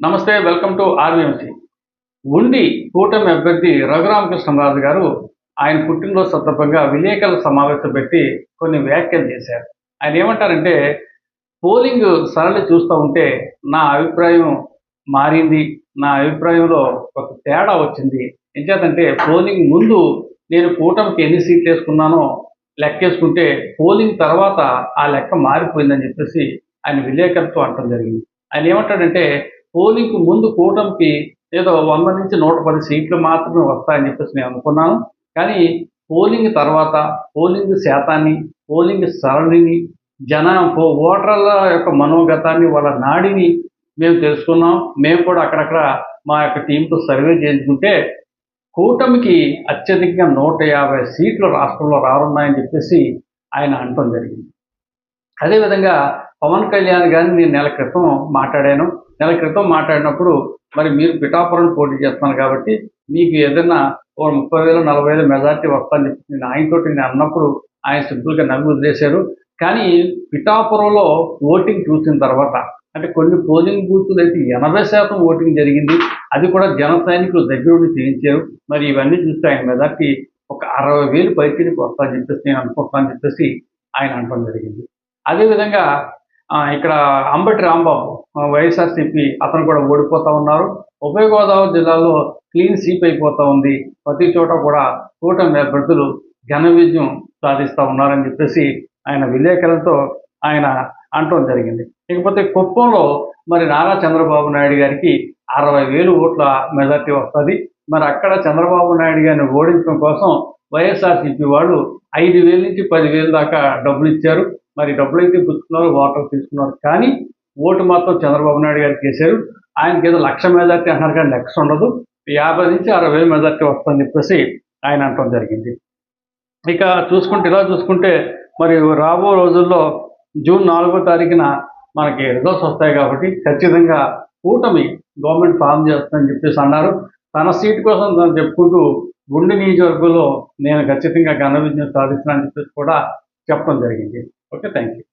నమస్తే welcome to ఆర్వీఎంసీ. ఉండి కూటమి అభ్యర్థి రఘురామకృష్ణరాజు గారు ఆయన పుట్టినరోజు సందర్భంగా విలేకరుల సమావేశం పెట్టి కొన్ని వ్యాఖ్యలు చేశారు. ఆయన ఏమంటారంటే పోలింగ్ సరళి చూస్తూ ఉంటే నా అభిప్రాయం మారింది నా అభిప్రాయంలో ఒక తేడా వచ్చింది. ఎంచేతంటే పోలింగ్ ముందు నేను కూటమికి ఎన్ని సీట్లు వేసుకున్నానో లెక్కేసుకుంటే పోలింగ్ తర్వాత ఆ లెక్క మారిపోయిందని చెప్పేసి ఆయన విలేకరులతో అంటం జరిగింది. ఆయన ఏమంటాడంటే పోలింగ్ ముందు కూటమికి ఏదో వంద నుంచి నూట పది సీట్లు మాత్రమే వస్తాయని చెప్పేసి నేను అనుకున్నాను. కానీ పోలింగ్ తర్వాత పోలింగ్ శాతాన్ని పోలింగ్ సరళిని జన ఓటర్ల యొక్క మనోగతాన్ని వాళ్ళ నాడిని మేము తెలుసుకున్నాం. మేము కూడా అక్కడక్కడ మా యొక్క టీంతో సర్వే చేయించుకుంటే కూటమికి అత్యధికంగా నూట యాభై సీట్లు రాష్ట్రంలో రానున్నాయని చెప్పేసి ఆయన అనటం జరిగింది. అదేవిధంగా పవన్ కళ్యాణ్ గారిని నేను నెల క్రితం మాట్లాడాను. నెల క్రితం మాట్లాడినప్పుడు మరి మీరు పిఠాపురం పోటీ చేస్తున్నారు కాబట్టి మీకు ఏదైనా ఓ ముప్పై వేలు నలభై వేలు మెజార్టీ వస్తాను చెప్పి నేను ఆయనతోటి నేను అన్నప్పుడు ఆయన సింపుల్గా నవ్వి వదిలేశారు. కానీ పిఠాపురంలో ఓటింగ్ చూసిన తర్వాత అంటే కొన్ని పోలింగ్ బూత్లు అయితే ఎనభై శాతం ఓటింగ్ జరిగింది. అది కూడా జన సైనికులు దగ్గర ఉండి చేయించారు. మరి ఇవన్నీ చూస్తే ఆయన మెజార్టీ ఒక అరవై వేలు పైకి వస్తాను చెప్పేసి నేను అనుకుంటాను చెప్పేసి ఆయన అనడం జరిగింది. అదేవిధంగా ఇక్కడ అంబటి రాంబాబు ఆ, వైఎస్ఆర్సీపీ అతను కూడా ఓడిపోతూ ఉన్నారు. ఉభయ గోదావరి జిల్లాలో క్లీన్ స్వీప్ అయిపోతూ ఉంది. ప్రతి చోట కూడా కూటమి అభ్యర్థులు ఘన విజయం సాధిస్తూ ఉన్నారని చెప్పేసి ఆయన విలేకరులతో ఆయన అంటడం జరిగింది. ఇకపోతే కుప్పంలో మరి నారా చంద్రబాబు నాయుడు గారికి అరవై వేలు ఓట్ల మెజార్టీ వస్తుంది. మరి అక్కడ చంద్రబాబు నాయుడు గారిని ఓడించడం కోసం వైఎస్ఆర్సీపీ వాళ్ళు ఐదు వేల నుంచి పదివేలు దాకా డబ్బులు ఇచ్చారు. మరి డబ్బులు అయితే వాటర్ తీసుకున్నారు. కానీ ఓటు మాత్రం చంద్రబాబు నాయుడు గారికి వేశారు. ఆయనకి ఏదో లక్ష మెజార్టీ అంటున్నారు కానీ లక్ష ఉండదు. యాభై నుంచి అరవై మెజార్టీ వస్తుందని చెప్పేసి ఆయన అనటం జరిగింది. ఇక చూసుకుంటే ఇలా చూసుకుంటే మరి రాబో రోజుల్లో జూన్ నాలుగో తారీఖున మనకి రిజల్ట్స్ వస్తాయి కాబట్టి ఖచ్చితంగా కూటమి గవర్నమెంట్ ఫామ్ చేస్తుందని చెప్పేసి అన్నారు. తన సీట్ కోసం తను చెప్పుకుంటూ గుండె నియోజకవర్గంలో నేను ఖచ్చితంగా ఘన విజయం సాధిస్తున్నానని చెప్పేసి కూడా చెప్పడం జరిగింది. Okay, thank you.